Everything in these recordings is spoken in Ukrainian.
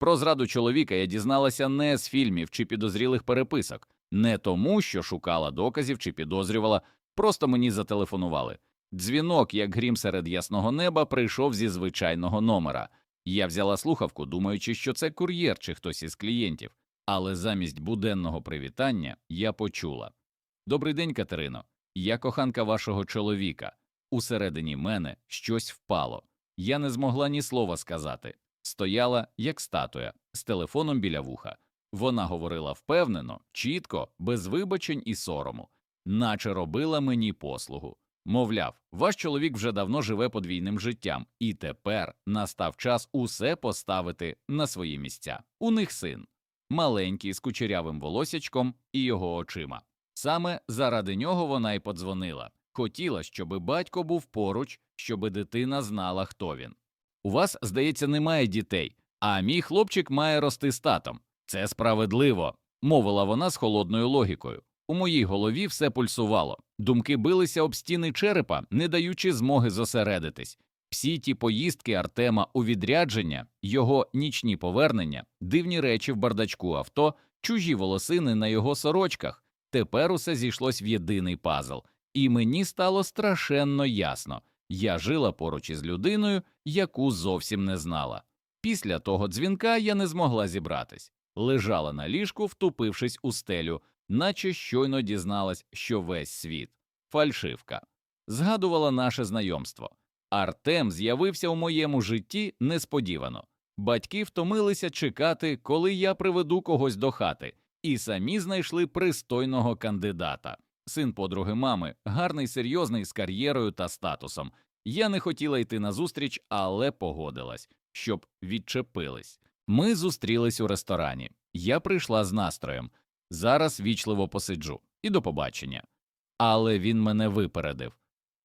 Про зраду чоловіка я дізналася не з фільмів чи підозрілих переписок, не тому, що шукала доказів чи підозрювала, просто мені зателефонували. Дзвінок, як грім серед ясного неба, прийшов зі звичайного номера. Я взяла слухавку, думаючи, що це кур'єр чи хтось із клієнтів, але замість буденного привітання я почула Добрий день, Катерино. Я коханка вашого чоловіка. Усередині мене щось впало. Я не змогла ні слова сказати. Стояла, як статуя, з телефоном біля вуха. Вона говорила впевнено, чітко, без вибачень і сорому, наче робила мені послугу. Мовляв, ваш чоловік вже давно живе подвійним життям, і тепер настав час усе поставити на свої місця. У них син, маленький з кучерявим волосячком і його очима. Саме заради нього вона й подзвонила. Хотіла, щоби батько був поруч, щоби дитина знала, хто він. У вас, здається, немає дітей, а мій хлопчик має рости з татом. Це справедливо, мовила вона з холодною логікою. У моїй голові все пульсувало, думки билися об стіни черепа, не даючи змоги зосередитись. Всі ті поїздки Артема у відрядження, його нічні повернення, дивні речі в бардачку авто, чужі волосини на його сорочках. Тепер усе зійшлось в єдиний пазл, і мені стало страшенно ясно я жила поруч із людиною, яку зовсім не знала. Після того дзвінка я не змогла зібратись, лежала на ліжку, втупившись у стелю, наче щойно дізналась, що весь світ фальшивка. Згадувала наше знайомство. Артем з'явився у моєму житті несподівано. Батьки втомилися чекати, коли я приведу когось до хати, і самі знайшли пристойного кандидата. Син подруги мами, гарний, серйозний з кар'єрою та статусом. Я не хотіла йти на зустріч, але погодилась, щоб відчепились. Ми зустрілись у ресторані. Я прийшла з настроєм. Зараз вічливо посиджу і до побачення. Але він мене випередив.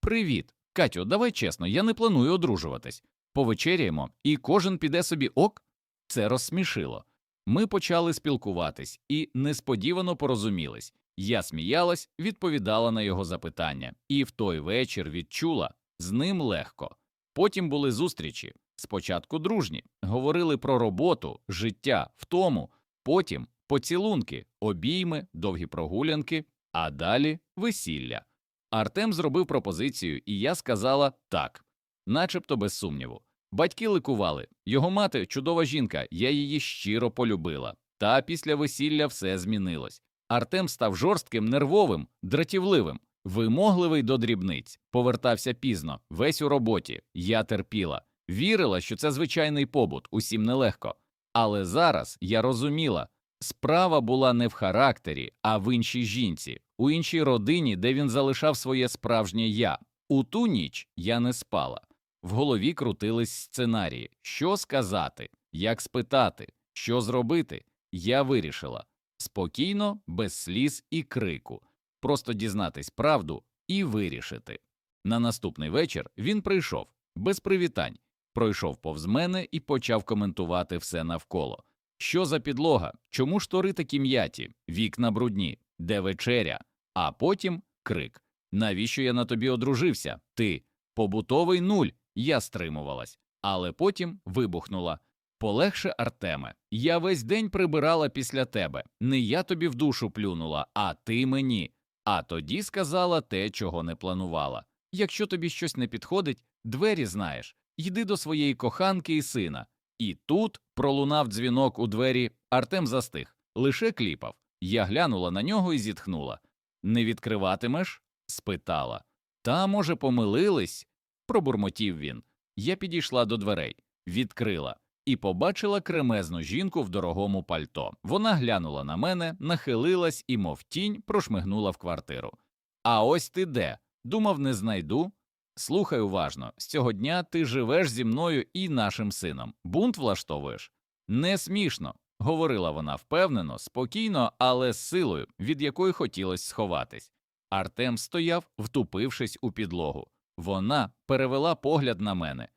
Привіт, Катю, давай чесно, я не планую одружуватись. Повечеряємо, і кожен піде собі ок. Це розсмішило. Ми почали спілкуватись і несподівано порозумілись. Я сміялась, відповідала на його запитання, і в той вечір відчула з ним легко. Потім були зустрічі, спочатку дружні, говорили про роботу, життя, втому, потім поцілунки, обійми, довгі прогулянки, а далі весілля. Артем зробив пропозицію, і я сказала так, начебто без сумніву. Батьки ликували, його мати чудова жінка, я її щиро полюбила. Та після весілля все змінилось. Артем став жорстким, нервовим, дратівливим, вимогливий до дрібниць, повертався пізно, весь у роботі. Я терпіла, вірила, що це звичайний побут, усім нелегко. Але зараз я розуміла, справа була не в характері, а в іншій жінці, у іншій родині, де він залишав своє справжнє я. У ту ніч я не спала. В голові крутились сценарії, що сказати, як спитати, що зробити. Я вирішила спокійно, без сліз і крику, просто дізнатись правду і вирішити. На наступний вечір він прийшов без привітань, пройшов повз мене і почав коментувати все навколо. Що за підлога? Чому штори такі м'яті, вікна брудні, де вечеря? А потім крик Навіщо я на тобі одружився? Ти побутовий нуль. Я стримувалась, але потім вибухнула. Полегше, Артеме, я весь день прибирала після тебе. Не я тобі в душу плюнула, а ти мені. А тоді сказала те, чого не планувала. Якщо тобі щось не підходить, двері знаєш, йди до своєї коханки і сина. І тут пролунав дзвінок у двері, Артем застиг, лише кліпав. Я глянула на нього і зітхнула. Не відкриватимеш? спитала. Та, може, помилились? пробурмотів він. Я підійшла до дверей, відкрила і побачила кремезну жінку в дорогому пальто. Вона глянула на мене, нахилилась і, мов тінь, прошмигнула в квартиру. А ось ти де? Думав, не знайду. Слухай уважно, з цього дня ти живеш зі мною і нашим сином. Бунт влаштовуєш? Не смішно, говорила вона впевнено, спокійно, але з силою, від якої хотілося сховатись. Артем стояв, втупившись у підлогу. Вона перевела погляд на мене.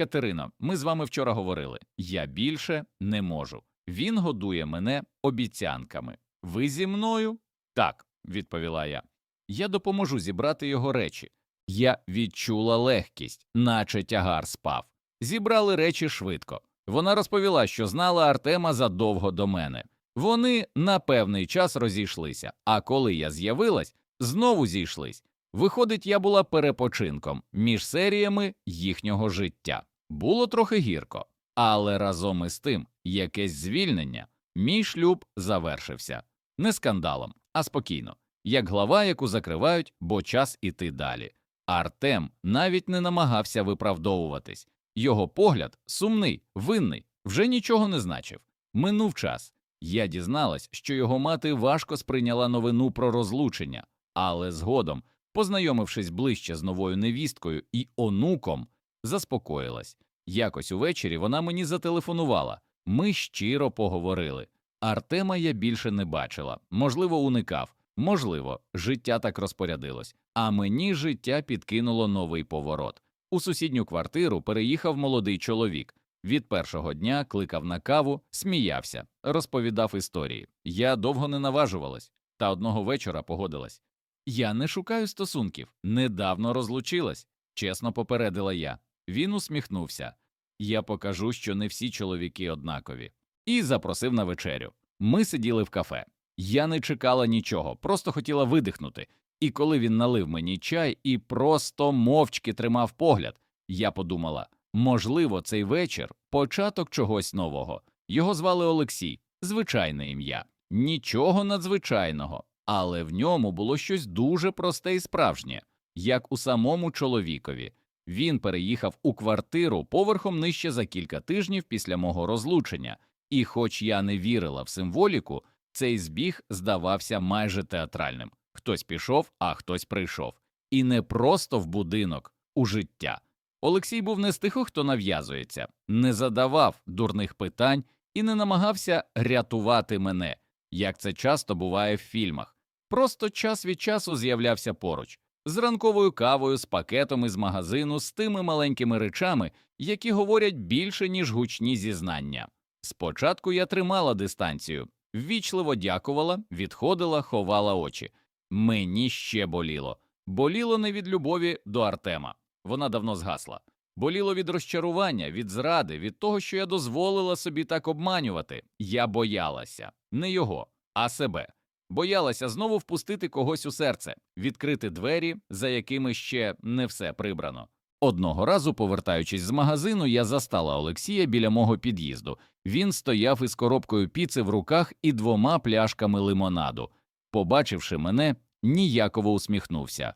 Катерино, ми з вами вчора говорили. Я більше не можу. Він годує мене обіцянками. Ви зі мною? Так, відповіла я. Я допоможу зібрати його речі. Я відчула легкість, наче тягар спав. Зібрали речі швидко. Вона розповіла, що знала Артема задовго до мене. Вони на певний час розійшлися, а коли я з'явилась, знову зійшлись. Виходить, я була перепочинком між серіями їхнього життя. Було трохи гірко, але разом із тим якесь звільнення. Мій шлюб завершився не скандалом, а спокійно, як глава, яку закривають, бо час іти далі. Артем навіть не намагався виправдовуватись. Його погляд сумний, винний, вже нічого не значив. Минув час. Я дізналась, що його мати важко сприйняла новину про розлучення, але згодом, познайомившись ближче з новою невісткою і онуком, заспокоїлась. Якось увечері вона мені зателефонувала. Ми щиро поговорили. Артема я більше не бачила, можливо, уникав, можливо, життя так розпорядилось, а мені життя підкинуло новий поворот. У сусідню квартиру переїхав молодий чоловік. Від першого дня кликав на каву, сміявся, розповідав історії. Я довго не наважувалась, та одного вечора погодилась. Я не шукаю стосунків, недавно розлучилась, чесно попередила я. Він усміхнувся. Я покажу, що не всі чоловіки однакові, і запросив на вечерю. Ми сиділи в кафе. Я не чекала нічого, просто хотіла видихнути. І коли він налив мені чай і просто мовчки тримав погляд, я подумала можливо, цей вечір початок чогось нового. Його звали Олексій, звичайне ім'я, нічого надзвичайного, але в ньому було щось дуже просте і справжнє, як у самому чоловікові. Він переїхав у квартиру поверхом нижче за кілька тижнів після мого розлучення, і, хоч я не вірила в символіку, цей збіг здавався майже театральним. Хтось пішов, а хтось прийшов. І не просто в будинок, у життя. Олексій був не з тих, хто нав'язується, не задавав дурних питань і не намагався рятувати мене, як це часто буває в фільмах. Просто час від часу з'являвся поруч, з ранковою кавою, з пакетом із магазину, з тими маленькими речами, які говорять більше, ніж гучні зізнання. Спочатку я тримала дистанцію, ввічливо дякувала, відходила, ховала очі. Мені ще боліло. Боліло не від любові до Артема. Вона давно згасла. Боліло від розчарування, від зради, від того, що я дозволила собі так обманювати. Я боялася не його, а себе. Боялася знову впустити когось у серце, відкрити двері, за якими ще не все прибрано. Одного разу, повертаючись з магазину, я застала Олексія біля мого під'їзду. Він стояв із коробкою піци в руках і двома пляшками лимонаду. Побачивши мене, ніяково усміхнувся.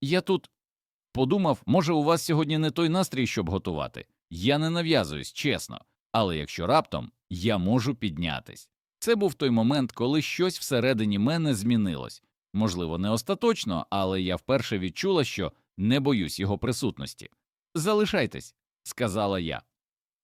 Я тут подумав, може, у вас сьогодні не той настрій, щоб готувати. Я не нав'язуюсь, чесно, але якщо раптом я можу піднятись. Це був той момент, коли щось всередині мене змінилось. Можливо, не остаточно, але я вперше відчула, що не боюсь його присутності. Залишайтесь, сказала я.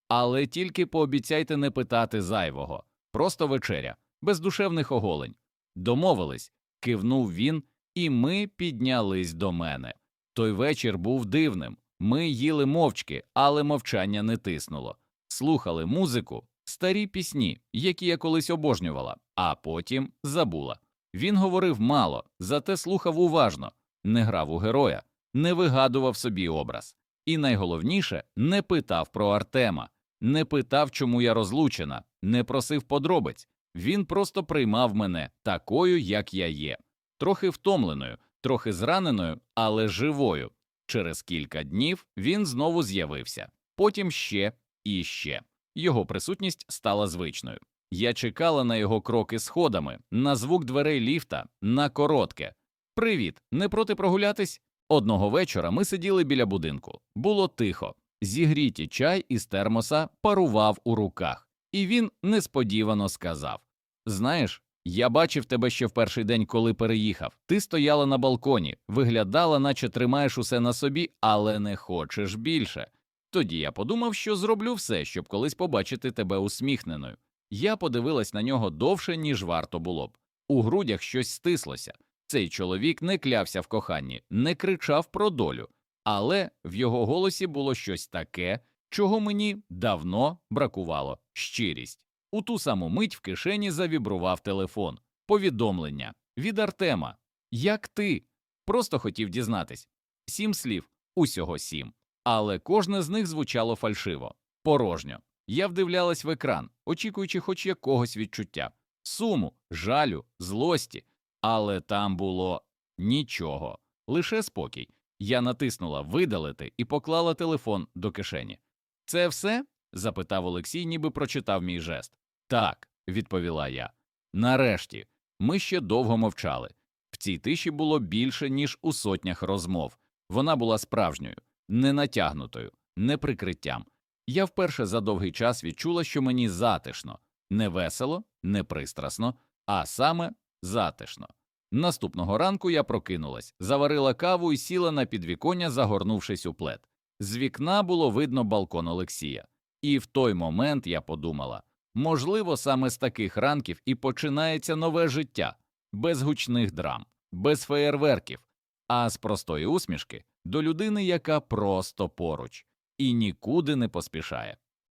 Але тільки пообіцяйте не питати зайвого, просто вечеря, без душевних оголень. Домовились, кивнув він, і ми піднялись до мене. Той вечір був дивним. Ми їли мовчки, але мовчання не тиснуло. Слухали музику, старі пісні, які я колись обожнювала, а потім забула. Він говорив мало, зате слухав уважно, не грав у героя, не вигадував собі образ. І найголовніше не питав про Артема, не питав, чому я розлучена, не просив подробиць. Він просто приймав мене такою, як я є, трохи втомленою, трохи зраненою, але живою. Через кілька днів він знову з'явився, потім ще і ще. Його присутність стала звичною. Я чекала на його кроки сходами, на звук дверей ліфта, на коротке. Привіт, не проти прогулятись? Одного вечора ми сиділи біля будинку. Було тихо. Зігріті чай із термоса парував у руках, і він несподівано сказав: Знаєш, я бачив тебе ще в перший день, коли переїхав. Ти стояла на балконі, виглядала, наче тримаєш усе на собі, але не хочеш більше. Тоді я подумав, що зроблю все, щоб колись побачити тебе усміхненою. Я подивилась на нього довше, ніж варто було б. У грудях щось стислося. Цей чоловік не клявся в коханні, не кричав про долю, але в його голосі було щось таке, чого мені давно бракувало щирість. У ту саму мить в кишені завібрував телефон. Повідомлення від Артема. Як ти? Просто хотів дізнатись. Сім слів, усього сім. Але кожне з них звучало фальшиво, порожньо. Я вдивлялась в екран, очікуючи хоч якогось відчуття, суму, жалю, злості, але там було нічого, лише спокій. Я натиснула видалити і поклала телефон до кишені. Це все? запитав Олексій, ніби прочитав мій жест. Так, відповіла я. Нарешті, ми ще довго мовчали. В цій тиші було більше, ніж у сотнях розмов. Вона була справжньою, не натягнутою, не прикриттям. Я вперше за довгий час відчула, що мені затишно, не весело, не пристрасно, а саме затишно. Наступного ранку я прокинулась, заварила каву і сіла на підвіконня, загорнувшись у плед. З вікна було видно балкон Олексія. І в той момент я подумала можливо, саме з таких ранків і починається нове життя, без гучних драм, без феєрверків, а з простої усмішки до людини, яка просто поруч і нікуди не поспішає.